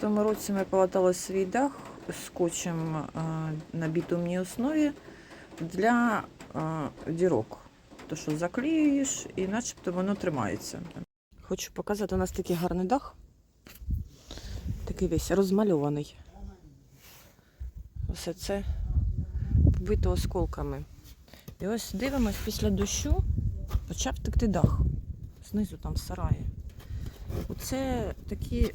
тому році ми полатали свій дах скотчем е, на бітумній основі для е, дірок. То що заклеюєш і начебто воно тримається. Хочу показати, у нас такий гарний дах. Такий весь розмальований. Все це побито осколками. І ось дивимось після дощу почав текти дах. Знизу там в сараї. Оце такі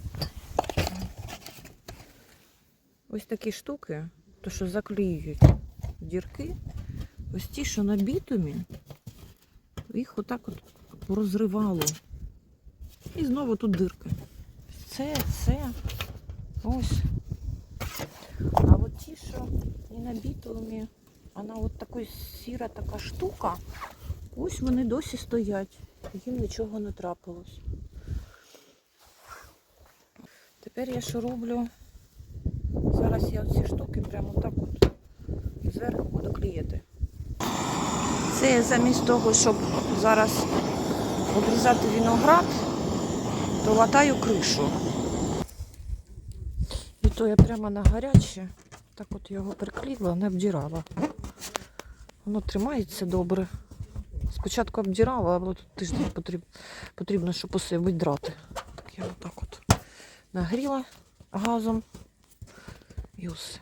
ось такі штуки, то що заклеюють дірки. Ось ті, що на бітумі, їх отак от розривало. І знову тут дирки. Це, це, ось. А от ті, що не на бітумі, а на от такої сіра така штука, ось вони досі стоять. Їм нічого не трапилось. Тепер я що роблю? Зараз я ці штуки прямо так от зверху буду клеїти. Це замість того, щоб зараз обрізати виноград, то латаю кришу. І то я прямо на гаряче, так от його приклеїла, не обдирала. Воно тримається добре. Спочатку обдирала, але тут тиждень потрібно, потрібно щоб усе видрати. Так я отак от нагріла газом усе.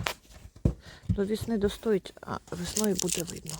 До весни достоїть, а весною буде видно.